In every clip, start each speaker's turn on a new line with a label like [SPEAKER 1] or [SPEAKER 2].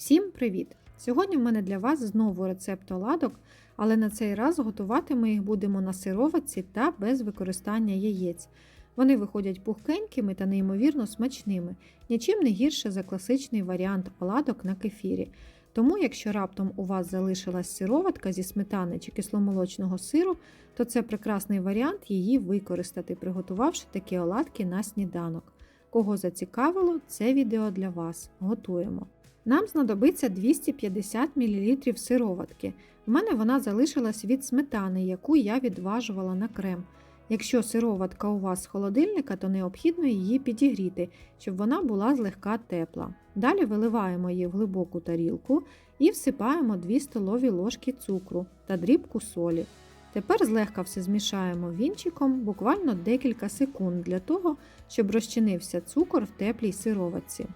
[SPEAKER 1] Всім привіт! Сьогодні в мене для вас знову рецепт оладок, але на цей раз готувати ми їх будемо на сироватці та без використання яєць. Вони виходять пухкенькими та неймовірно смачними, нічим не гірше за класичний варіант оладок на кефірі. Тому, якщо раптом у вас залишилась сироватка зі сметани чи кисломолочного сиру, то це прекрасний варіант її використати, приготувавши такі оладки на сніданок. Кого зацікавило, це відео для вас. Готуємо. Нам знадобиться 250 мл сироватки. У мене вона залишилась від сметани, яку я відважувала на крем. Якщо сироватка у вас з холодильника, то необхідно її підігріти, щоб вона була злегка тепла. Далі виливаємо її в глибоку тарілку і всипаємо 2 столові ложки цукру та дрібку солі. Тепер злегка все змішаємо вінчиком буквально декілька секунд для того, щоб розчинився цукор в теплій сироватці.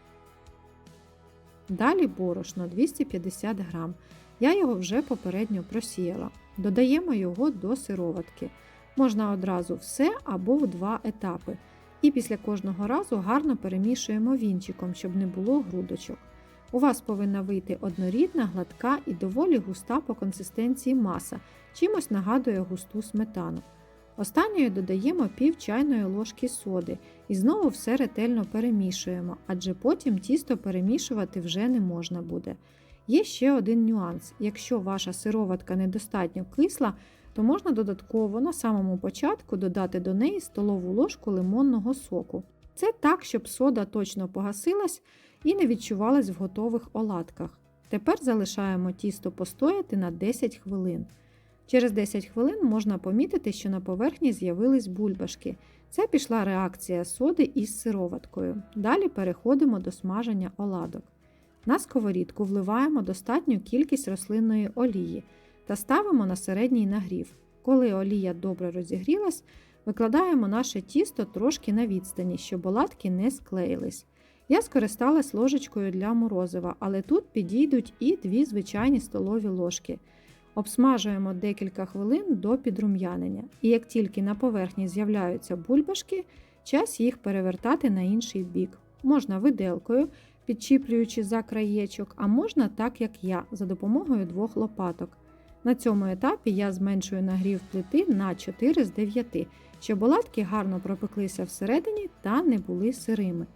[SPEAKER 1] Далі борошно 250 г. Я його вже попередньо просіяла. Додаємо його до сироватки. Можна одразу все або в два етапи. І після кожного разу гарно перемішуємо вінчиком, щоб не було грудочок. У вас повинна вийти однорідна, гладка і доволі густа по консистенції маса, чимось нагадує густу сметану. Останньою додаємо пів чайної ложки соди і знову все ретельно перемішуємо, адже потім тісто перемішувати вже не можна буде. Є ще один нюанс: якщо ваша сироватка недостатньо кисла, то можна додатково на самому початку додати до неї столову ложку лимонного соку. Це так, щоб сода точно погасилась і не відчувалась в готових оладках. Тепер залишаємо тісто постояти на 10 хвилин. Через 10 хвилин можна помітити, що на поверхні з'явились бульбашки. Це пішла реакція соди із сироваткою. Далі переходимо до смаження оладок. На сковорідку вливаємо достатню кількість рослинної олії та ставимо на середній нагрів. Коли олія добре розігрілась, викладаємо наше тісто трошки на відстані, щоб оладки не склеїлись. Я скористалась ложечкою для морозива, але тут підійдуть і дві звичайні столові ложки. Обсмажуємо декілька хвилин до підрум'янення, і як тільки на поверхні з'являються бульбашки, час їх перевертати на інший бік. Можна виделкою, підчіплюючи за краєчок, а можна так, як я, за допомогою двох лопаток. На цьому етапі я зменшую нагрів плити на 4 з 9, щоб оладки гарно пропеклися всередині та не були сирими.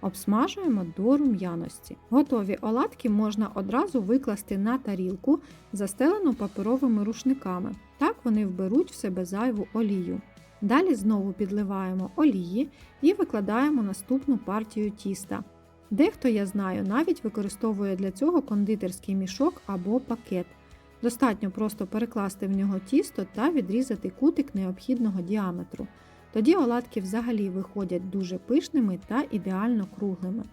[SPEAKER 1] Обсмажуємо до рум'яності. Готові оладки можна одразу викласти на тарілку, застелену паперовими рушниками. Так вони вберуть в себе зайву олію. Далі знову підливаємо олії і викладаємо наступну партію тіста. Дехто, я знаю, навіть використовує для цього кондитерський мішок або пакет. Достатньо просто перекласти в нього тісто та відрізати кутик необхідного діаметру. Тоді оладки взагалі виходять дуже пишними та ідеально круглими.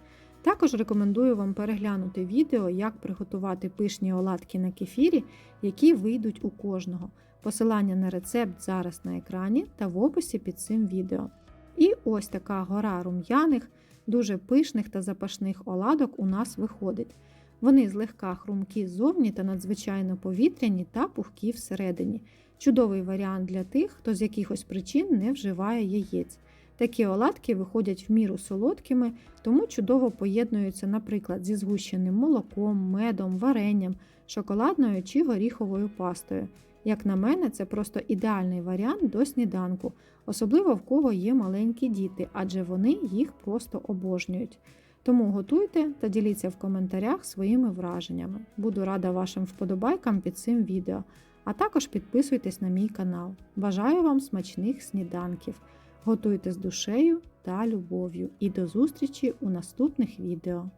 [SPEAKER 1] Також рекомендую вам переглянути відео, як приготувати пишні оладки на кефірі, які вийдуть у кожного. Посилання на рецепт зараз на екрані та в описі під цим відео. І ось така гора рум'яних, дуже пишних та запашних оладок у нас виходить. Вони злегка хрумкі ззовні та надзвичайно повітряні та пухкі всередині. Чудовий варіант для тих, хто з якихось причин не вживає яєць. Такі оладки виходять в міру солодкими, тому чудово поєднуються, наприклад, зі згущеним молоком, медом, варенням, шоколадною чи горіховою пастою. Як на мене, це просто ідеальний варіант до сніданку, особливо в кого є маленькі діти, адже вони їх просто обожнюють. Тому готуйте та діліться в коментарях своїми враженнями. Буду рада вашим вподобайкам під цим відео, а також підписуйтесь на мій канал. Бажаю вам смачних сніданків! Готуйте з душею та любов'ю і до зустрічі у наступних відео.